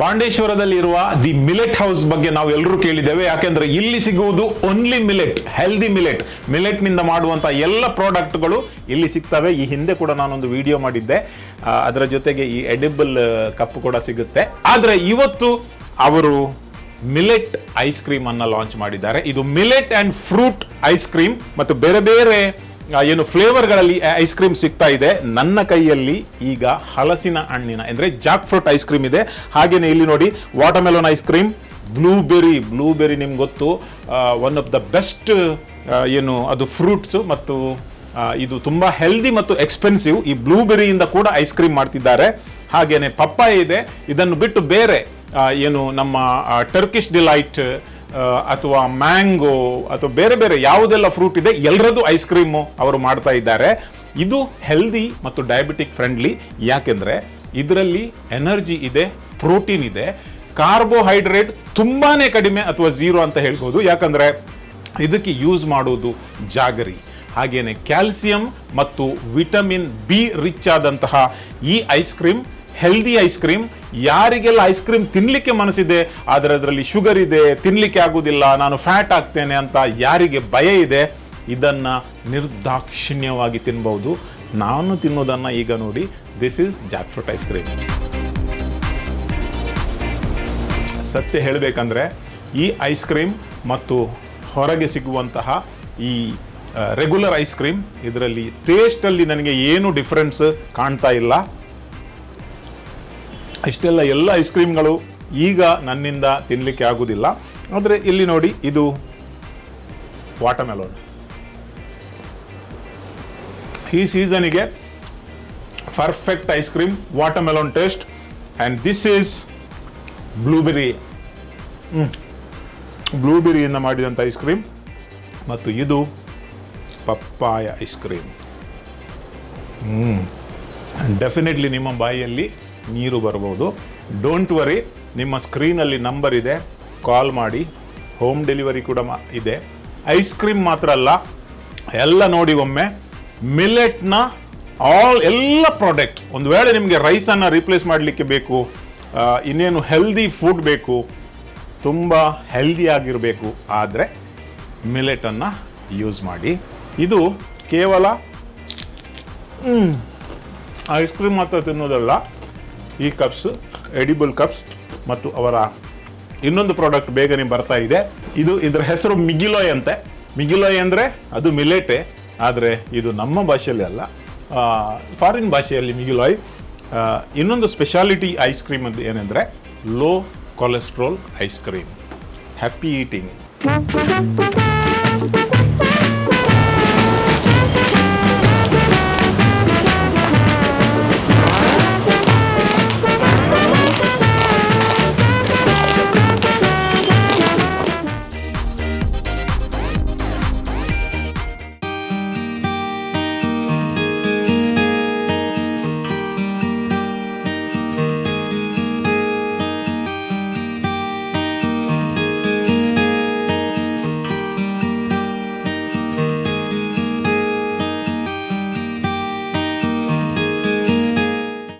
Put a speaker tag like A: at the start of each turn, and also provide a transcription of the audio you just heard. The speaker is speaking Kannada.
A: ಪಾಂಡೇಶ್ವರದಲ್ಲಿ ಇರುವ ದಿ ಮಿಲೆಟ್ ಹೌಸ್ ಬಗ್ಗೆ ನಾವು ಎಲ್ಲರೂ ಕೇಳಿದ್ದೇವೆ. ಯಾಕೆಂದ್ರೆ ಇಲ್ಲಿ ಸಿಗುವುದು ಓನ್ಲಿ ಮಿಲೆಟ್ ಹೆಲ್ದಿ ಮಿಲೆಟ್ ಮಿಲೆಟ್ನಿಂದ ಮಾಡುವಂತ ಎಲ್ಲ ಪ್ರಾಡಕ್ಟ್ಗಳು ಇಲ್ಲಿ ಸಿಗ್ತವೆ. ಈ ಹಿಂದೆ ಕೂಡ ನಾನೊಂದು ವಿಡಿಯೋ ಮಾಡಿದ್ದೆ. ಅದರ ಜೊತೆಗೆ ಈ ಎಡಿಬಲ್ ಕಪ್ ಕೂಡ ಸಿಗುತ್ತೆ. ಆದ್ರೆ ಇವತ್ತು ಅವರು ಮಿಲೆಟ್ ಐಸ್ ಕ್ರೀಮ್ ಅನ್ನ ಲಾಂಚ್ ಮಾಡಿದ್ದಾರೆ. ಇದು millet and fruit ice cream ಮತ್ತು ಬೇರೆ ಬೇರೆ ಏನು ಫ್ಲೇವರ್ಗಳಲ್ಲಿ ಐಸ್ ಕ್ರೀಮ್ ಸಿಗ್ತಾ ಇದೆ. ನನ್ನ ಕೈಯಲ್ಲಿ ಈಗ ಹಲಸಿನ ಹಣ್ಣಿನ, ಅಂದರೆ ಜಾಕ್ ಫ್ರೂಟ್ ಐಸ್ ಕ್ರೀಮ್ ಇದೆ. ಹಾಗೆಯೇ ಇಲ್ಲಿ ನೋಡಿ watermelon ice cream blueberry blueberry ನಿಮ್ಗೆ ಗೊತ್ತು. ಒನ್ ಆಫ್ ದ ಬೆಸ್ಟ್ ಏನು, ಅದು ಫ್ರೂಟ್ಸು ಮತ್ತು ಇದು ತುಂಬ ಹೆಲ್ದಿ ಮತ್ತು ಎಕ್ಸ್ಪೆನ್ಸಿವ್ ಈ ಬ್ಲೂಬೆರಿಯಿಂದ ಕೂಡ ಐಸ್ ಕ್ರೀಮ್ ಮಾಡ್ತಿದ್ದಾರೆ. ಹಾಗೆಯೇ ಪಪ್ಪಾಯ ಇದೆ. ಇದನ್ನು ಬಿಟ್ಟು ಬೇರೆ ಏನು ನಮ್ಮ ಟರ್ಕಿಶ್ ಡಿಲೈಟ್ ಅಥವಾ ಮ್ಯಾಂಗೋ ಅಥವಾ ಬೇರೆ ಬೇರೆ ಯಾವುದೆಲ್ಲ ಫ್ರೂಟ್ ಇದೆ ಎಲ್ಲರದ್ದು ಐಸ್ ಕ್ರೀಮು ಅವರು ಮಾಡ್ತಾ ಇದ್ದಾರೆ. ಇದು ಹೆಲ್ದಿ ಮತ್ತು ಡಯಾಬಿಟಿಕ್ ಫ್ರೆಂಡ್ಲಿ ಯಾಕೆಂದರೆ ಇದರಲ್ಲಿ ಎನರ್ಜಿ ಇದೆ ಪ್ರೋಟೀನ್ ಇದೆ. ಕಾರ್ಬೋಹೈಡ್ರೇಟ್ ತುಂಬಾ ಕಡಿಮೆ ಅಥವಾ ಝೀರೋ ಅಂತ ಹೇಳ್ಬೋದು. ಯಾಕಂದರೆ ಇದಕ್ಕೆ ಯೂಸ್ ಮಾಡೋದು ಜಾಗರಿ. ಹಾಗೆಯೇ ಕ್ಯಾಲ್ಸಿಯಂ ಮತ್ತು ವಿಟಮಿನ್ ಬಿ ರಿಚ್ ಆದಂತಹ ಈ ice cream healthy ice cream ಯಾರಿಗೆಲ್ಲ ಐಸ್ ಕ್ರೀಮ್ ತಿನ್ನಲಿಕ್ಕೆ ಮನಸ್ಸಿದೆ ಆದರೆ ಅದರಲ್ಲಿ ಶುಗರ್ ಇದೆ ತಿನ್ನಲಿಕ್ಕೆ ಆಗುದಿಲ್ಲ, ನಾನು ಫ್ಯಾಟ್ ಆಗ್ತೇನೆ ಅಂತ ಯಾರಿಗೆ ಭಯ ಇದೆ, ಇದನ್ನ ನಿರ್ದಾಕ್ಷಿಣ್ಯವಾಗಿ ತಿನ್ಬಹುದು ನಾನು ತಿನ್ನೋದನ್ನ ಈಗ ನೋಡಿ this is jackfruit ice cream ಸತ್ಯ ಹೇಳಬೇಕಂದ್ರೆ, ಈ ಐಸ್ ಕ್ರೀಮ್ ಮತ್ತು ಹೊರಗೆ ಸಿಗುವಂತಹ ಈ ರೆಗ್ಯುಲರ್ ಐಸ್ ಕ್ರೀಮ್ ಇದರಲ್ಲಿ ಟೇಸ್ಟಲ್ಲಿ ನನಗೆ ಏನು ಡಿಫ್ರೆನ್ಸ್ ಕಾಣ್ತಾ ಇಲ್ಲ. ಇಷ್ಟೆಲ್ಲ ಎಲ್ಲ ಐಸ್ ಕ್ರೀಮ್ಗಳು ಈಗ ನನ್ನಿಂದ ತಿನ್ನಲಿಕ್ಕೆ ಆಗೋದಿಲ್ಲ. ಆದರೆ ಇಲ್ಲಿ ನೋಡಿ ಇದು ವಾಟರ್ಮೆಲೋನ್ ಈ ಸೀಸನಿಗೆ perfect ice cream watermelon taste and this is blueberry ಬ್ಲೂಬೆರಿಯಿಂದ ಮಾಡಿದಂಥ ಐಸ್ ಕ್ರೀಮ್ ಮತ್ತು ಇದು ಪಪ್ಪಾಯ ಐಸ್ ಕ್ರೀಮ್ ಡೆಫಿನೆಟ್ಲಿ ನಿಮ್ಮ ಬಾಯಿಯಲ್ಲಿ ನೀರು ಬರ್ಬೋದು. ಡೋಂಟ್ ವರಿ ನಿಮ್ಮ ಸ್ಕ್ರೀನಲ್ಲಿ ನಂಬರ್ ಇದೆ. ಕಾಲ್ ಮಾಡಿ. ಹೋಮ್ ಡೆಲಿವರಿ ಕೂಡ ಇದೆ. ಐಸ್ ಕ್ರೀಮ್ ಮಾತ್ರ ಅಲ್ಲ, ಎಲ್ಲ ನೋಡಿ ಒಮ್ಮೆ. ಮಿಲೆಟ್ನ ಆಲ್ ಎಲ್ಲ ಪ್ರಾಡಕ್ಟ್ ಒಂದು ವೇಳೆ ನಿಮಗೆ ರೈಸನ್ನು ರೀಪ್ಲೇಸ್ ಮಾಡಲಿಕ್ಕೆ ಬೇಕು ಇನ್ನೇನು ಹೆಲ್ದಿ ಫುಡ್ ಬೇಕು, ತುಂಬ ಹೆಲ್ದಿ ಆಗಿರಬೇಕು, ಆದರೆ ಮಿಲೆಟನ್ನು ಯೂಸ್ ಮಾಡಿ. ಇದು ಕೇವಲ ಐಸ್ ಕ್ರೀಮ್ ಮಾತ್ರ ತಿನ್ನೋದಲ್ಲ. ಈ ಕಪ್ಸ್ ಎಡಿಬಲ್ ಕಪ್ಸ್ ಮತ್ತು ಅವರ ಇನ್ನೊಂದು ಪ್ರಾಡಕ್ಟ್ ಬೇಗನೆ ಬರ್ತಾ ಇದೆ. ಇದು ಇದರ ಹೆಸರು ಮಿಗಿಲೋಯ್ ಅಂತೆ. ಮಿಗಿಲೋಯ್ ಅಂದರೆ ಅದು ಮಿಲೆಟೆ ಆದರೆ ಇದು ನಮ್ಮ ಭಾಷೆಯಲ್ಲಿ ಅಲ್ಲ ಫಾರಿನ್ ಭಾಷೆಯಲ್ಲಿ ಮಿಗಿಲೋಯ್. ಇನ್ನೊಂದು ಸ್ಪೆಷಾಲಿಟಿ ಐಸ್ ಕ್ರೀಮ್ ಅಂತ ಏನೆಂದರೆ low cholesterol ice cream happy eating